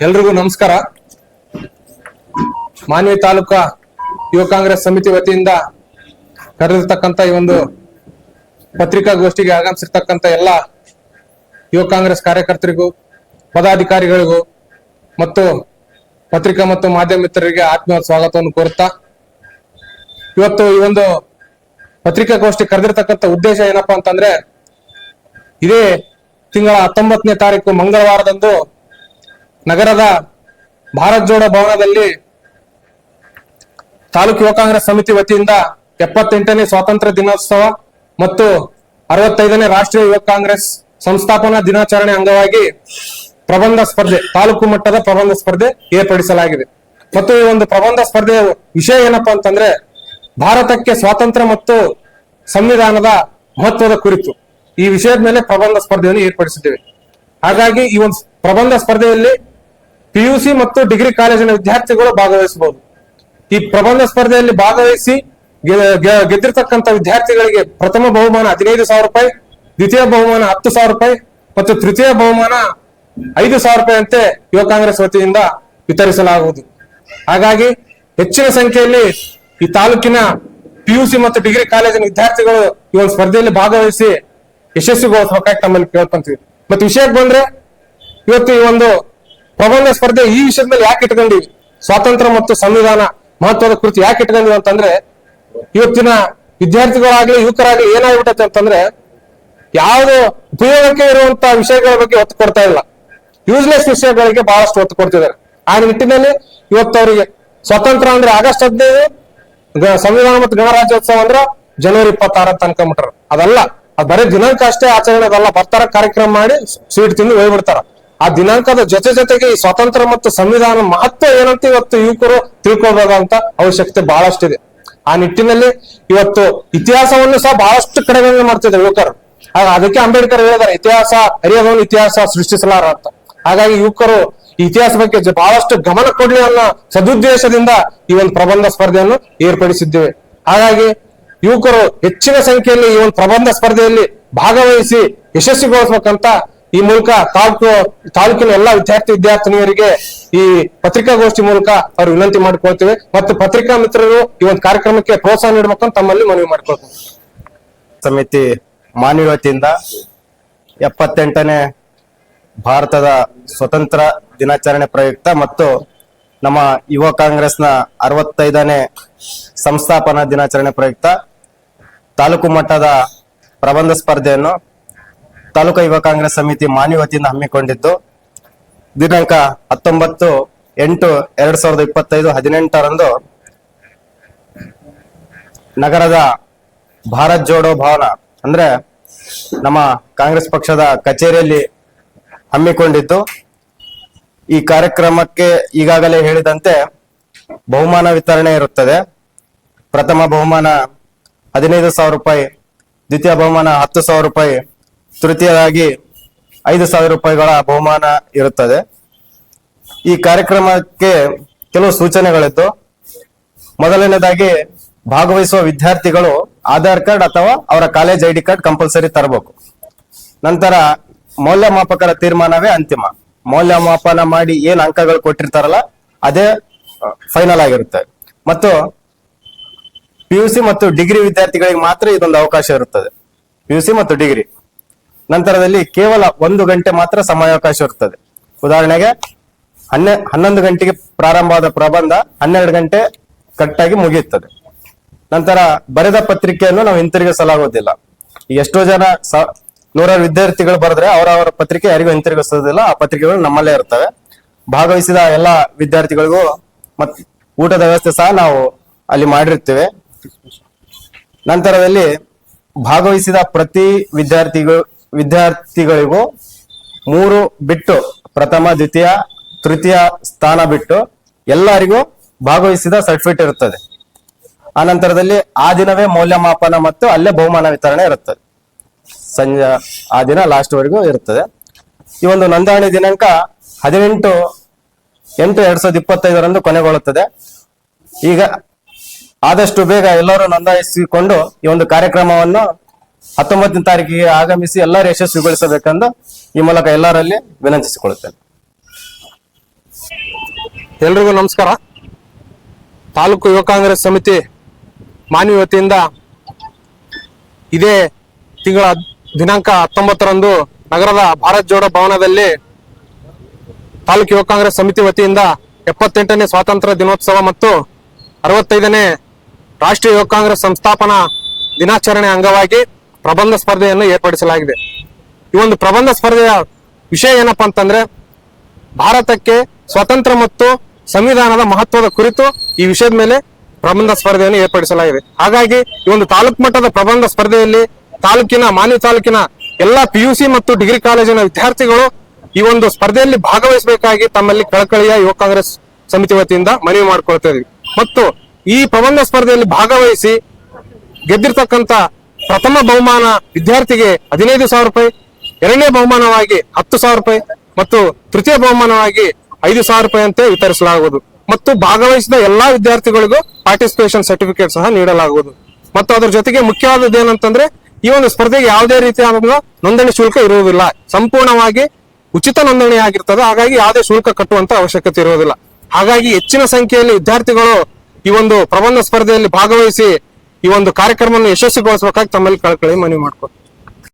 ಎಲ್ರಿಗೂ ನಮಸ್ಕಾರ. ಮಾನ್ವಿ ತಾಲೂಕಾ ಯುವ ಕಾಂಗ್ರೆಸ್ ಸಮಿತಿ ವತಿಯಿಂದ ಕರೆದಿರ್ತಕ್ಕಂಥ ಈ ಒಂದು ಪತ್ರಿಕಾಗೋಷ್ಠಿಗೆ ಆಗಮಿಸಿರ್ತಕ್ಕಂಥ ಎಲ್ಲ ಯುವ ಕಾಂಗ್ರೆಸ್ ಕಾರ್ಯಕರ್ತರಿಗೂ, ಪದಾಧಿಕಾರಿಗಳಿಗೂ ಮತ್ತು ಪತ್ರಿಕಾ ಮತ್ತು ಮಾಧ್ಯಮ ಮಿತ್ರರಿಗೆ ಆತ್ಮೀಯ ಸ್ವಾಗತವನ್ನು ಕೋರುತ್ತಾ, ಇವತ್ತು ಈ ಒಂದು ಪತ್ರಿಕಾಗೋಷ್ಠಿ ಕರೆದಿರ್ತಕ್ಕಂಥ ಉದ್ದೇಶ ಏನಪ್ಪಾ ಅಂತಂದ್ರೆ, ಇದೇ ತಿಂಗಳ ಹತ್ತೊಂಬತ್ತನೇ ತಾರೀಕು ಮಂಗಳವಾರದಂದು ನಗರದ ಭಾರತ್ ಜೋಡ ಭವನದಲ್ಲಿ ತಾಲೂಕು ಯುವ ಕಾಂಗ್ರೆಸ್ ಸಮಿತಿ ವತಿಯಿಂದ ಎಪ್ಪತ್ತೆಂಟನೇ ಸ್ವಾತಂತ್ರ್ಯ ದಿನೋತ್ಸವ ಮತ್ತು ಅರವತ್ತೈದನೇ ರಾಷ್ಟ್ರೀಯ ಯುವ ಕಾಂಗ್ರೆಸ್ ಸಂಸ್ಥಾಪನಾ ದಿನಾಚರಣೆ ಅಂಗವಾಗಿ ಪ್ರಬಂಧ ಸ್ಪರ್ಧೆ, ತಾಲೂಕು ಮಟ್ಟದ ಪ್ರಬಂಧ ಸ್ಪರ್ಧೆ ಏರ್ಪಡಿಸಲಾಗಿದೆ. ಮತ್ತು ಈ ಒಂದು ಪ್ರಬಂಧ ಸ್ಪರ್ಧೆಯ ವಿಷಯ ಏನಪ್ಪಾ ಅಂತಂದ್ರೆ ಭಾರತಕ್ಕೆ ಸ್ವಾತಂತ್ರ್ಯ ಮತ್ತು ಸಂವಿಧಾನದ ಮಹತ್ವದ ಕುರಿತು ಈ ವಿಷಯದ ಮೇಲೆ ಪ್ರಬಂಧ ಸ್ಪರ್ಧೆಯನ್ನು ಏರ್ಪಡಿಸಿದ್ದೇವೆ. ಹಾಗಾಗಿ ಈ ಒಂದು ಪ್ರಬಂಧ ಸ್ಪರ್ಧೆಯಲ್ಲಿ ಪಿಯುಸಿ ಮತ್ತು ಡಿಗ್ರಿ ಕಾಲೇಜಿನ ವಿದ್ಯಾರ್ಥಿಗಳು ಭಾಗವಹಿಸಬಹುದು. ಈ ಪ್ರಬಂಧ ಸ್ಪರ್ಧೆಯಲ್ಲಿ ಭಾಗವಹಿಸಿ ಗೆದ್ದಿರ್ತಕ್ಕಂಥ ವಿದ್ಯಾರ್ಥಿಗಳಿಗೆ ಪ್ರಥಮ ಬಹುಮಾನ ಹದಿನೈದು ಸಾವಿರ ರೂಪಾಯಿ, ದ್ವಿತೀಯ ಬಹುಮಾನ ಹತ್ತು ಸಾವಿರ ರೂಪಾಯಿ ಮತ್ತು ತೃತೀಯ ಬಹುಮಾನ ಐದು ಸಾವಿರ ರೂಪಾಯಿ ಅಂತೆ ಯುವ ಕಾಂಗ್ರೆಸ್ ವತಿಯಿಂದ ವಿತರಿಸಲಾಗುವುದು. ಹಾಗಾಗಿ ಹೆಚ್ಚಿನ ಸಂಖ್ಯೆಯಲ್ಲಿ ಈ ತಾಲೂಕಿನ ಪಿಯುಸಿ ಮತ್ತು ಡಿಗ್ರಿ ಕಾಲೇಜಿನ ವಿದ್ಯಾರ್ಥಿಗಳು ಈ ಒಂದು ಸ್ಪರ್ಧೆಯಲ್ಲಿ ಭಾಗವಹಿಸಿ ಯಶಸ್ವಿಗೊಳಿಸಬೇಕಾಗಿ ತಮ್ಮಲ್ಲಿ ಕೇಳ್ಕೊಂತೀವಿ ಮತ್ತೆ ವಿಷಯಕ್ಕೆ ಬಂದ್ರೆ ಇವತ್ತು ಈ ಒಂದು ಪ್ರಬಂಧ ಸ್ಪರ್ಧೆ ಈ ವಿಷಯದ ಮೇಲೆ ಯಾಕೆ ಇಟ್ಕೊಂಡಿವಿ ಸ್ವಾತಂತ್ರ್ಯ ಮತ್ತು ಸಂವಿಧಾನ ಮಹತ್ವದ ಕುರಿತು ಯಾಕೆ ಇಟ್ಕೊಂಡಿವಿ ಅಂತಂದ್ರೆ, ಇವತ್ತಿನ ವಿದ್ಯಾರ್ಥಿಗಳಾಗ್ಲಿ, ಯುವಕರಾಗ್ಲಿ ಏನಾಗ್ಬಿಟ್ಟೈತೆ ಅಂತಂದ್ರೆ, ಯಾವುದು ಉಪಯೋಗಕ್ಕೆ ಇರುವಂತ ವಿಷಯಗಳ ಬಗ್ಗೆ ಒತ್ತು ಕೊಡ್ತಾ ಇಲ್ಲ. ಯೂಸ್ಲೆಸ್ ವಿಷಯಗಳಿಗೆ ಬಹಳಷ್ಟು ಒತ್ತು ಕೊಡ್ತಿದ್ದಾರೆ. ಆ ನಿಟ್ಟಿನಲ್ಲಿ ಇವತ್ತು ಅವರಿಗೆ ಸ್ವಾತಂತ್ರ್ಯ ಅಂದ್ರೆ ಆಗಸ್ಟ್ ಹದಿನೈದು ಸಂವಿಧಾನ ಮತ್ತು ಗಣರಾಜ್ಯೋತ್ಸವ ಅಂದ್ರೆ ಜನವರಿ ಇಪ್ಪತ್ತಾರ ತನಕ ಮುಟ್ರ ಅದಲ್ಲ, ಅದ್ ಬರೀ ದಿನಾಂಕ ಅಷ್ಟೇ ಆಚರಣೆ ಅದಲ್ಲ ಬರ್ತಾರ, ಕಾರ್ಯಕ್ರಮ ಮಾಡಿ, ಸ್ವೀಟ್ ತಿಂದು ಹೋಗ್ಬಿಡ್ತಾರ. ಆ ದಿನಾಂಕದ ಜೊತೆ ಜೊತೆಗೆ ಈ ಸ್ವಾತಂತ್ರ್ಯ ಮತ್ತು ಸಂವಿಧಾನ ಮಹತ್ವ ಏನಂತ ಇವತ್ತು ಯುವಕರು ತಿಳ್ಕೊಳ್ಬೇಕಾದಂತ ಅವಶ್ಯಕತೆ ಬಹಳಷ್ಟಿದೆ. ಆ ನಿಟ್ಟಿನಲ್ಲಿ ಇವತ್ತು ಇತಿಹಾಸವನ್ನು ಸಹ ಬಹಳಷ್ಟು ಕಡೆಗಳನ್ನ ಮಾಡ್ತಿದ್ದಾರೆ ಯುವಕರು. ಆಗ ಅದಕ್ಕೆ ಅಂಬೇಡ್ಕರ್ ಹೇಳಿದಾರೆ ಇತಿಹಾಸ ಅರಿಯದವನು ಇತಿಹಾಸ ಸೃಷ್ಟಿಸಲಾರ ಅಂತ. ಹಾಗಾಗಿ ಯುವಕರು ಇತಿಹಾಸ ಬಗ್ಗೆ ಬಹಳಷ್ಟು ಗಮನ ಕೊಡಲಿ ಅನ್ನೋ ಸದುದ್ದೇಶದಿಂದ ಈ ಒಂದು ಪ್ರಬಂಧ ಸ್ಪರ್ಧೆಯನ್ನು ಏರ್ಪಡಿಸಿದ್ದೇವೆ. ಹಾಗಾಗಿ ಯುವಕರು ಹೆಚ್ಚಿನ ಸಂಖ್ಯೆಯಲ್ಲಿ ಈ ಒಂದು ಪ್ರಬಂಧ ಸ್ಪರ್ಧೆಯಲ್ಲಿ ಭಾಗವಹಿಸಿ ಯಶಸ್ವಿಗೊಳಿಸಬೇಕಂತ ಈ ಮೂಲಕ ತಾಲೂಕು, ತಾಲೂಕಿನ ಎಲ್ಲಾ ವಿದ್ಯಾರ್ಥಿ ವಿದ್ಯಾರ್ಥಿನಿಯರಿಗೆ ಈ ಪತ್ರಿಕಾಗೋಷ್ಠಿ ಮೂಲಕ ಅವ್ರು ವಿನಂತಿ ಮಾಡಿಕೊಳ್ತೇವೆ. ಮತ್ತು ಪತ್ರಿಕಾ ಮಿತ್ರರು ಈ ಒಂದು ಕಾರ್ಯಕ್ರಮಕ್ಕೆ ಪ್ರೋತ್ಸಾಹ ನೀಡಬೇಕಂತ ತಮ್ಮಲ್ಲಿ ಮನವಿ ಮಾಡ್ಕೊಳ್ತೇವೆ. ಸಮಿತಿ ಮಾನವ ವತಿಯಿಂದ ಎಪ್ಪತ್ತೆಂಟನೇ ಭಾರತದ ಸ್ವತಂತ್ರ ದಿನಾಚರಣೆ ಪ್ರಯುಕ್ತ ಮತ್ತು ನಮ್ಮ ಯುವ ಕಾಂಗ್ರೆಸ್ನ ಅರವತ್ತೈದನೇ ಸಂಸ್ಥಾಪನಾ ದಿನಾಚರಣೆ ಪ್ರಯುಕ್ತ ತಾಲೂಕು ಮಟ್ಟದ ಪ್ರಬಂಧ ಸ್ಪರ್ಧೆಯನ್ನು ತಾಲೂಕು ಯುವ ಕಾಂಗ್ರೆಸ್ ಸಮಿತಿ ಮಾನ್ಯ ವತಿಯಿಂದ ಹಮ್ಮಿಕೊಂಡಿದ್ದು, ದಿನಾಂಕ ಹತ್ತೊಂಬತ್ತು ಎಂಟು ಎರಡ್ ಸಾವಿರದ ಇಪ್ಪತ್ತೈದು ಹದಿನೆಂಟರಂದು ನಗರದ ಭಾರತ್ ಜೋಡೋ ಭವನ, ಅಂದ್ರೆ ನಮ್ಮ ಕಾಂಗ್ರೆಸ್ ಪಕ್ಷದ ಕಚೇರಿಯಲ್ಲಿ ಹಮ್ಮಿಕೊಂಡಿದ್ದು. ಈ ಕಾರ್ಯಕ್ರಮಕ್ಕೆ ಈಗಾಗಲೇ ಹೇಳಿದಂತೆ ಬಹುಮಾನ ವಿತರಣೆ ಇರುತ್ತದೆ. ಪ್ರಥಮ ಬಹುಮಾನ ಹದಿನೈದು ಸಾವಿರ ರೂಪಾಯಿ, ದ್ವಿತೀಯ ಬಹುಮಾನ ಹತ್ತು ಸಾವಿರ ರೂಪಾಯಿ ತೃತೀಯದಾಗಿ ಐದು ಸಾವಿರ ರೂಪಾಯಿಗಳ ಬಹುಮಾನ ಇರುತ್ತದೆ. ಈ ಕಾರ್ಯಕ್ರಮಕ್ಕೆ ಕೆಲವು ಸೂಚನೆಗಳಿದ್ದು, ಮೊದಲನೇದಾಗಿ ಭಾಗವಹಿಸುವ ವಿದ್ಯಾರ್ಥಿಗಳು ಆಧಾರ್ ಕಾರ್ಡ್ ಅಥವಾ ಅವರ college I D card compulsory ತರಬೇಕು. ನಂತರ ಮೌಲ್ಯಮಾಪಕರ ತೀರ್ಮಾನವೇ ಅಂತಿಮ. ಮೌಲ್ಯಮಾಪನ ಮಾಡಿ ಏನು ಅಂಕಗಳು ಕೊಟ್ಟಿರ್ತಾರಲ್ಲ, ಅದೇ ಫೈನಲ್ ಆಗಿರುತ್ತೆ. ಮತ್ತು ಪಿಯುಸಿ ಮತ್ತು ಡಿಗ್ರಿ ವಿದ್ಯಾರ್ಥಿಗಳಿಗೆ ಮಾತ್ರ ಇದೊಂದು ಅವಕಾಶ ಇರುತ್ತದೆ. ಪಿಯುಸಿ ಮತ್ತು ಡಿಗ್ರಿ. ನಂತರದಲ್ಲಿ ಕೇವಲ ಒಂದು ಗಂಟೆ ಮಾತ್ರ ಸಮಯಾವಕಾಶ ಇರುತ್ತದೆ ಉದಾಹರಣೆಗೆ ಹನ್ನೆ, ಹನ್ನೊಂದು ಗಂಟೆಗೆ ಪ್ರಾರಂಭವಾದ ಪ್ರಬಂಧ ಹನ್ನೆರಡು ಗಂಟೆ ಕಟ್ಟಾಗಿ ಮುಗಿಯುತ್ತದೆ. ನಂತರ ಬರೆದ ಪತ್ರಿಕೆಯನ್ನು ನಾವು ಹಿಂತಿರುಗಿಸಲಾಗುವುದಿಲ್ಲ ಎಷ್ಟೋ ಜನ ಸ- ನೂರಾರು ವಿದ್ಯಾರ್ಥಿಗಳು ಬರೆದ್ರೆ ಅವರವರ ಪತ್ರಿಕೆ ಯಾರಿಗೂ ಹಿಂತಿರುಗಿಸೋದಿಲ್ಲ. ಆ ಪತ್ರಿಕೆಗಳು ನಮ್ಮಲ್ಲೇ ಇರ್ತವೆ. ಭಾಗವಹಿಸಿದ ಎಲ್ಲ ವಿದ್ಯಾರ್ಥಿಗಳಿಗೂ ಮತ್ ಊಟದ ವ್ಯವಸ್ಥೆ ಸಹ ನಾವು ಅಲ್ಲಿ ಮಾಡಿರ್ತೇವೆ ನಂತರದಲ್ಲಿ ಭಾಗವಹಿಸಿದ ಪ್ರತಿ ವಿದ್ಯಾರ್ಥಿಗಳು ವಿದ್ಯಾರ್ಥಿಗಳಿಗೂ ಮೂರು ಬಿಟ್ಟು ಪ್ರಥಮ, ದ್ವಿತೀಯ, ತೃತೀಯ ಸ್ಥಾನ ಬಿಟ್ಟು ಎಲ್ಲರಿಗೂ ಭಾಗವಹಿಸಿದ ಸರ್ಟಿಫಿಕೇಟ್ ಇರುತ್ತದೆ. ಆ ನಂತರದಲ್ಲಿ ಆ ದಿನವೇ ಮೌಲ್ಯಮಾಪನ ಮತ್ತು ಅಲ್ಲೇ ಬಹುಮಾನ ವಿತರಣೆ ಇರುತ್ತದೆ. ಸಂಜೆ, ಆ ದಿನ ಲಾಸ್ಟ್ ವರೆಗೂ ಇರುತ್ತದೆ. ಈ ಒಂದು ನೋಂದಣಿ ದಿನಾಂಕ ಹದಿನೆಂಟು ಎಂಟು ಎರಡ್ ಸಾವಿರದ ಇಪ್ಪತ್ತೈದರಂದು ಕೊನೆಗೊಳ್ಳುತ್ತದೆ. ಈಗ ಆದಷ್ಟು ಬೇಗ ಎಲ್ಲರೂ ನೋಂದಾಯಿಸಿಕೊಂಡು ಈ ಒಂದು ಕಾರ್ಯಕ್ರಮವನ್ನು ಹತ್ತೊಂಬತ್ತನೇ ತಾರೀಕಿಗೆ ಆಗಮಿಸಿ ಎಲ್ಲರೂ ಯಶಸ್ವಿಗೊಳಿಸಬೇಕೆಂದು ಈ ಮೂಲಕ ಎಲ್ಲರಲ್ಲಿ ವಿನಂತಿಸಿಕೊಳ್ಳುತ್ತೇನೆ. ಎಲ್ರಿಗೂ ನಮಸ್ಕಾರ. ತಾಲೂಕು ಯುವ ಕಾಂಗ್ರೆಸ್ ಸಮಿತಿ ಮಾನ್ವಿ ವತಿಯಿಂದ ಇದೇ ತಿಂಗಳ ದಿನಾಂಕ ಹತ್ತೊಂಬತ್ತರಂದು ನಗರದ ಭಾರತ್ ಜೋಡೋ ಭವನದಲ್ಲಿ ತಾಲೂಕು ಯುವ ಕಾಂಗ್ರೆಸ್ ಸಮಿತಿ ವತಿಯಿಂದ ಎಪ್ಪತ್ತೆಂಟನೇ ಸ್ವಾತಂತ್ರ್ಯ ದಿನೋತ್ಸವ ಮತ್ತು ಅರವತ್ತೈದನೇ ರಾಷ್ಟ್ರೀಯ ಯುವ ಕಾಂಗ್ರೆಸ್ ಸಂಸ್ಥಾಪನಾ ದಿನಾಚರಣೆ ಅಂಗವಾಗಿ ಪ್ರಬಂಧ ಸ್ಪರ್ಧೆಯನ್ನು ಏರ್ಪಡಿಸಲಾಗಿದೆ. ಈ ಒಂದು ಪ್ರಬಂಧ ಸ್ಪರ್ಧೆಯ ವಿಷಯ ಏನಪ್ಪಾ ಅಂತಂದ್ರೆ, ಭಾರತಕ್ಕೆ ಸ್ವತಂತ್ರ ಮತ್ತು ಸಂವಿಧಾನದ ಮಹತ್ವದ ಕುರಿತು ಈ ವಿಷಯದ ಮೇಲೆ ಪ್ರಬಂಧ ಸ್ಪರ್ಧೆಯನ್ನು ಏರ್ಪಡಿಸಲಾಗಿದೆ. ಹಾಗಾಗಿ ಈ ಒಂದು ತಾಲೂಕು ಮಟ್ಟದ ಪ್ರಬಂಧ ಸ್ಪರ್ಧೆಯಲ್ಲಿ ತಾಲೂಕಿನ, ಮಾನ್ಯ ತಾಲೂಕಿನ ಎಲ್ಲಾ ಸಿ ಮತ್ತು ಡಿಗ್ರಿ ಕಾಲೇಜಿನ ವಿದ್ಯಾರ್ಥಿಗಳು ಈ ಒಂದು ಸ್ಪರ್ಧೆಯಲ್ಲಿ ಭಾಗವಹಿಸಬೇಕಾಗಿ ತಮ್ಮಲ್ಲಿ ಕಳಕಳಿಯ ಯುವ ಕಾಂಗ್ರೆಸ್ ಸಮಿತಿ ವತಿಯಿಂದ ಮನವಿ ಮಾಡ್ಕೊಳ್ತಾ ಇದೀವಿ. ಮತ್ತು ಈ ಪ್ರಬಂಧ ಸ್ಪರ್ಧೆಯಲ್ಲಿ ಭಾಗವಹಿಸಿ ಗೆದ್ದಿರ್ತಕ್ಕಂತ ಪ್ರಥಮ ಬಹುಮಾನ ವಿದ್ಯಾರ್ಥಿಗೆ ಹದಿನೈದು ಸಾವಿರ ರೂಪಾಯಿ, ಎರಡನೇ ಬಹುಮಾನವಾಗಿ ಹತ್ತು ಸಾವಿರ ರೂಪಾಯಿ ಮತ್ತು ತೃತೀಯ ಬಹುಮಾನವಾಗಿ ಐದು ಸಾವಿರ ರೂಪಾಯಿ ಅಂತೆ ವಿತರಿಸಲಾಗುವುದು. ಮತ್ತು ಭಾಗವಹಿಸಿದ ಎಲ್ಲಾ ವಿದ್ಯಾರ್ಥಿಗಳಿಗೂ ಪಾರ್ಟಿಸಿಪೇಷನ್ ಸರ್ಟಿಫಿಕೇಟ್ ಸಹ ನೀಡಲಾಗುವುದು. ಮತ್ತು ಅದರ ಜೊತೆಗೆ ಮುಖ್ಯವಾದದ್ದು ಏನಂತಂದ್ರೆ, ಈ ಒಂದು ಸ್ಪರ್ಧೆಗೆ ಯಾವುದೇ ರೀತಿಯಾದ ನೋಂದಣಿ ಶುಲ್ಕ ಇರುವುದಿಲ್ಲ. ಸಂಪೂರ್ಣವಾಗಿ ಉಚಿತ ನೋಂದಣಿ ಆಗಿರ್ತದೆ. ಹಾಗಾಗಿ ಯಾವುದೇ ಶುಲ್ಕ ಕಟ್ಟುವಂತ ಅವಶ್ಯಕತೆ ಇರುವುದಿಲ್ಲ. ಹಾಗಾಗಿ ಹೆಚ್ಚಿನ ಸಂಖ್ಯೆಯಲ್ಲಿ ವಿದ್ಯಾರ್ಥಿಗಳು ಈ ಒಂದು ಪ್ರಬಂಧ ಸ್ಪರ್ಧೆಯಲ್ಲಿ ಭಾಗವಹಿಸಿ ಈ ಒಂದು ಕಾರ್ಯಕ್ರಮವನ್ನು ಯಶಸ್ವಿಗೊಳಿಸಬೇಕಾಗಿ ತಮ್ಮಲ್ಲಿ ಕಳಕಳಿ ಮನವಿ ಮಾಡ್ಕೊ